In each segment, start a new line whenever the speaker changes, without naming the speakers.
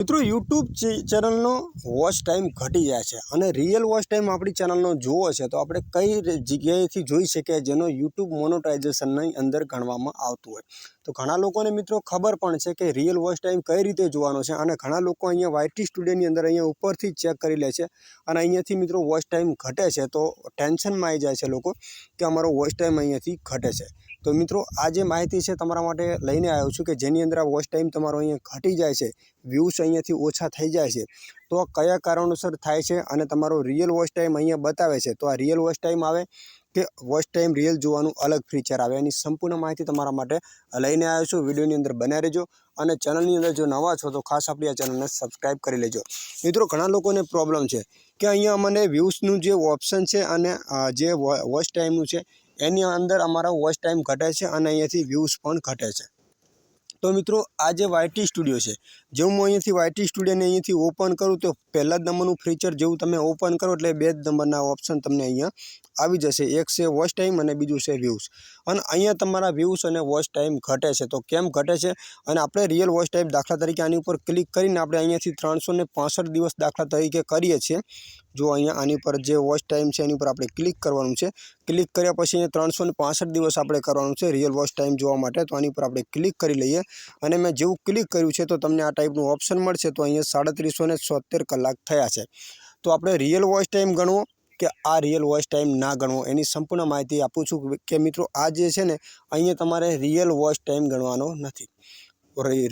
મિત્રો YouTube ચેનલનો watch time ઘટી જાય છે અને રિયલ વોચ ટાઈમ આપણી ચેનલનો જોવો છે, તો આપણે કઈ જગ્યાએથી જોઈ શકીએ જેનો યુટ્યુબ મોનોટાઇઝેશનની અંદર ગણવામાં આવતું હોય. તો ઘણા લોકોને મિત્રો ખબર પણ છે કે રિયલ વોચ ટાઈમ કઈ રીતે જોવાનો છે અને ઘણા લોકો અહીંયા વાયટી સ્ટુડિયોની અંદર અહીંયા ઉપરથી ચેક કરી લે છે અને અહીંયાથી મિત્રો વોચ ટાઈમ ઘટે છે, તો ટેન્શનમાં આવી જાય છે લોકો કે અમારો વોચ ટાઈમ અહીંયાથી ઘટે છે. તો મિત્રો, આ જે માહિતી છે તમારા માટે લઈને આવ્યો છું કે જેની અંદર આ વોચ ટાઈમ તમારો અહીંયા ઘટી જાય છે વ્યૂઝ અહીંયાથી ઓછા થઈ જાય છે. તો કયા કારણોસર થાય છે અને તમારો રિયલ વોચ ટાઈમ અહીંયા બતાવે છે? તો આ રિયલ વોચ ટાઈમ આવે કે વોચ ટાઈમ રિયલ જોવાનું અલગ ફીચર આવે? એની સંપૂર્ણ માહિતી તમારા માટે લઈને આવ્યો છું. વિડીયોની અંદર બનાવી રહેજો અને ચેનલની અંદર જો નવા છો તો ખાસ આપણી આ ચેનલને સબસ્ક્રાઈબ કરી લેજો. મિત્રો, ઘણા લોકોને પ્રોબ્લેમ છે કે અહીંયા અમને વ્યૂઝનું જે ઓપ્શન છે અને જે વોચ ટાઈમનું છે, એની અંદર અમારા વોચ ટાઈમ ઘટે છે અને અહીંયાથી વ્યૂઝ પણ ઘટે છે. તો મિત્રો, આ જે વાયટી સ્ટુડિયો છે, જે હું અહીંયાથી વાયટી સ્ટુડિયોને અહીંયાથી ઓપન કરું, તો પહેલા જ નંબરનું ફીચર જેવું તમે ઓપન કરો, એટલે બે જ નંબરના ઓપ્શન તમને અહીંયા આવી જશે. એક છે વોચ ટાઈમ અને બીજું છે વ્યૂઝ અને અહીંયા તમારા વ્યૂઝ અને વોચ ટાઈમ ઘટે છે. તો કેમ ઘટે છે? અને આપણે રિયલ વોચ ટાઈમ દાખલા તરીકે આની ઉપર ક્લિક કરીને આપણે અહીંયાથી ત્રણસો દિવસ દાખલા તરીકે કરીએ છીએ. જો અહીંયા આની પર જે વોચ ટાઈમ છે એની ઉપર આપણે ક્લિક કરવાનું છે. ક્લિક કર્યા પછી અહીંયા ત્રણસો ને દિવસ આપણે કરવાનું છે રિયલ વોચ ટાઈમ જોવા માટે. તો આની પર આપણે ક્લિક કરી લઈએ. અને મેં જેવું ક્લિક કર્યું છે તો તમને આ ટાઈપનું ઓપ્શન મળશે. તો અહીંયા સાડત્રીસો કલાક થયા છે. તો આપણે રિયલ વોચ ટાઈમ ગણવો કે આ રિયલ વોચ ટાઈમ ના ગણવો? એની સંપૂર્ણ માહિતી આપું છું કે મિત્રો આ જે છે ને અહીંયા તમારે રિયલ વોચ ટાઈમ ગણવાનો નથી.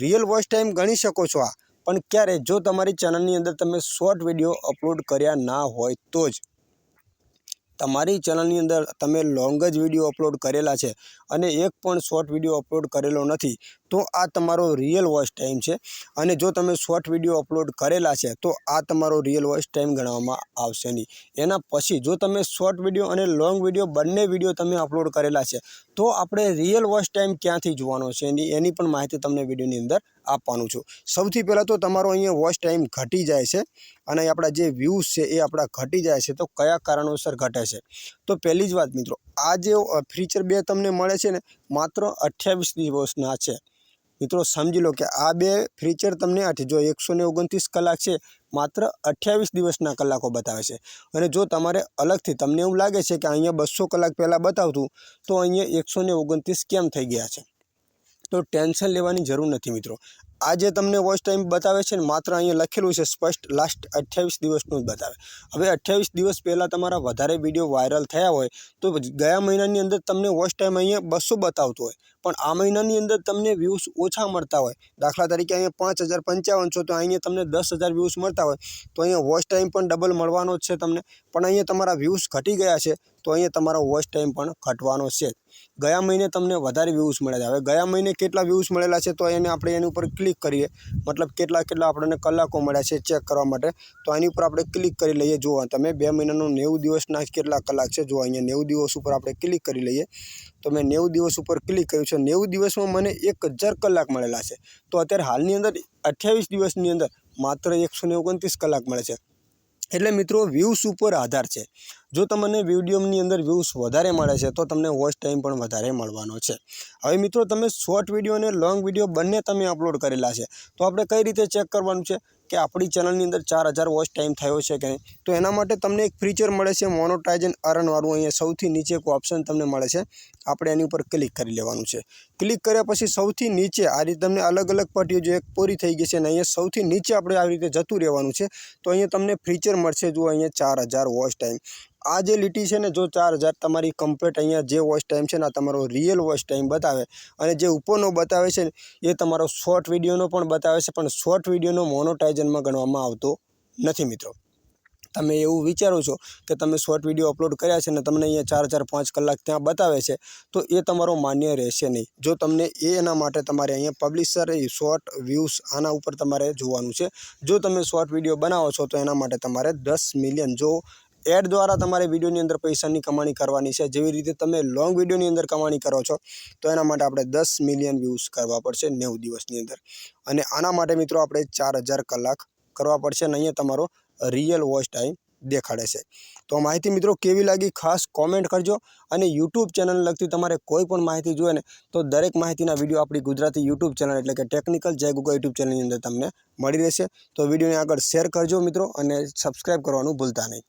રિયલ વોચ ટાઈમ ગણી શકો છો આ. પણ ક્યારે જો તમારી ચેનલની અંદર તમે શોર્ટ વીડિયો અપલોડ કર્યા ના હોય તો જ તમારી ચેનલની અંદર તમે લોંગ જ વીડિયો અપલોડ કરેલા છે અને એક પણ શોર્ટ વીડિયો અપલોડ કરેલો નથી તો આ તમારો રિયલ વોઇસ ટાઈમ છે. અને જો તમે શોર્ટ વીડિયો અપલોડ કરેલા છે, તો આ તમારો રિયલ વોઇસ ટાઈમ ગણવામાં આવશે નહીં. એના પછી જો તમે શોર્ટ વીડિયો અને લોંગ વીડિયો બંને વીડિયો તમે અપલોડ કરેલા છે, તો આપણે રિયલ વોઇસ ટાઈમ ક્યાંથી જોવાનો છે એની એની પણ માહિતી તમને વિડીયોની અંદર આપવાનું છું. સૌથી પહેલાં તો તમારો અહીંયા વોચ ટાઈમ ઘટી જાય છે અને આપણા જે વ્યૂઝ છે એ આપણા ઘટી જાય છે. તો કયા કારણોસર ઘટે છે? તો પહેલી જ વાત મિત્રો, આ જે ફીચર બે તમને મળે છે ને, માત્ર અઠ્યાવીસ દિવસના છે. મિત્રો સમજી લો કે આ બે ફીચર તમને જો એકસો ને ઓગણત્રીસ કલાક છે, માત્ર અઠ્યાવીસ દિવસના કલાકો બતાવે છે. અને જો તમારે અલગથી, તમને એવું લાગે છે કે અહીંયા બસો કલાક પહેલાં બતાવતું, તો અહીંયા એકસો ને ઓગણત્રીસ કેમ થઈ ગયા છે? તો ટેન્શન લેવાની જરૂર નથી મિત્રો. આ જે તમને વોચ ટાઈમ બતાવે છે ને, માત્ર અહીંયા લખેલું છે, સ્પષ્ટ લાસ્ટ અઠ્યાવીસ દિવસનું જ બતાવે. હવે અઠ્યાવીસ દિવસ પહેલાં તમારા વધારે વીડિયો વાયરલ થયા હોય, તો ગયા મહિનાની અંદર તમને વોચ ટાઈમ અહીંયા બસો બતાવતું હોય. પણ આ મહિનાની અંદર તમને વ્યૂઝ ઓછા મળતા હોય. દાખલા તરીકે અહીંયા પાંચ હજાર પંચાવન છો, તો અહીંયા તમને દસ હજાર વ્યૂઝ મળતા હોય. તો અહીંયા વોચ ટાઈમ પણ ડબલ મળવાનો છે તમને. પણ અહીંયા તમારા વ્યૂઝ ઘટી ગયા છે, તો અહીંયા તમારો વોચ ટાઈમ પણ ઘટવાનો છે. ગયા મહિને તમને વધારે વ્યૂઝ મળ્યા હવે ગયા મહિને કેટલા વ્યૂઝ મળેલા છે, તો એને આપણે એની ઉપર ક્લિક કરીએ. મતલબ કેટલા કેટલા આપણને કલાકો મળ્યા છે ચેક કરવા માટે. તો આની ઉપર આપણે ક્લિક કરી લઈએ. જુઓ, તમે બે મહિનાનું નેવું દિવસના કેટલા કલાક છે? જો અહીંયા નેવું દિવસ ઉપર આપણે ક્લિક કરી લઈએ. તો મેં નેવું દિવસ ઉપર ક્લિક કર્યું છે. નેવું દિવસમાં મને એક હજાર કલાક મળેલા છે. તો અત્યારે હાલની અંદર અઠ્યાવીસ દિવસની અંદર માત્ર એકસો ને ઓગણત્રીસ કલાક મળે છે. એટલે મિત્રો વ્યૂઝ ઉપર આધાર છે. જો તમને વિડીયોની અંદર વ્યૂઝ વધારે મળે છે, તો તમને વોચ ટાઈમ પણ વધારે મળવાનો છે. હવે મિત્રો, તમે શોર્ટ વીડિયો અને લોંગ વીડિયો બંને તમે અપલોડ કરેલા છે, તો આપણે કઈ રીતે ચેક કરવાનું છે કે આપણી ચેનલની અંદર ચાર હજાર વોચ ટાઈમ થયો છે કે નહીં? તો એના માટે તમને એક ફીચર મળે છે મોનોટાઇઝન અરનવાળું અહીંયા સૌથી નીચે એક ઓપ્શન તમને મળે છે. આપણે એની ઉપર ક્લિક કરી લેવાનું છે. ક્લિક કર્યા પછી સૌથી નીચે આ રીતે તમને અલગ અલગ પટ્ટીઓ જે એક પૂરી થઈ ગઈ છે અને અહીંયા સૌથી નીચે આપણે આવી રીતે જતું રહેવાનું છે, તો અહીંયા તમને ફીચર મળશે જો અહીંયા ચાર હજાર વોચ ટાઈમ આ જે લીટી છે ને, જો ચાર હજાર તમારી કમ્પ્લીટ અહીંયા જે વોચ ટાઈમ છે ને, આ તમારો રિયલ વોચ ટાઈમ બતાવે. અને જે ઉપરનો બતાવે છે એ તમારો શોર્ટ વિડીયોનો પણ બતાવે છે, પણ શોર્ટ વિડીયોનો મોનોટાઇઝનમાં ગણવામાં આવતો નથી મિત્રો. તમે એવું વિચારો છો કે તમે શોર્ટ વીડિયો અપલોડ કર્યા છે ને, તમને અહીંયા ચાર ચાર પાંચ કલાક ત્યાં બતાવે છે, તો એ તમારો માન્ય રહેશે નહીં. જો તમને એના માટે તમારે અહીંયા પબ્લિશર શોર્ટ વ્યૂઝ આના ઉપર તમારે જોવાનું છે. જો તમે શોર્ટ વીડિયો બનાવો છો, તો એના માટે તમારે દસ મિલિયન જો એડ દ્વારા તમારે વિડીયોની અંદર પૈસાની કમાણી કરવાની છે. જેવી રીતે તમે લોંગ વિડીયોની અંદર કમાણી કરો છો, તો એના માટે આપણે દસ મિલિયન વ્યૂઝ કરવા પડશે નેવું દિવસની અંદર. અને આના માટે મિત્રો આપણે ચાર કલાક કરવા પડશે અને અહીંયા તમારો રિયલ વોચ ટાઈમ દેખાડે છે. તો માહિતી મિત્રો કેવી લાગી ખાસ કોમેન્ટ કરજો. અને યુટ્યુબ ચેનલ લગતી તમારે કોઈ પણ માહિતી જોઈએ ને, તો દરેક માહિતીના વીડિયો આપણી ગુજરાતી યુટ્યુબ ચેનલ એટલે કે ટેકનિકલ જય ગુગલ યુટ્યુબ ચેનલની અંદર તમને મળી રહેશે. તો વિડીયોને આગળ શેર કરજો મિત્રો અને સબસ્ક્રાઈબ કરવાનું ભૂલતા નહીં.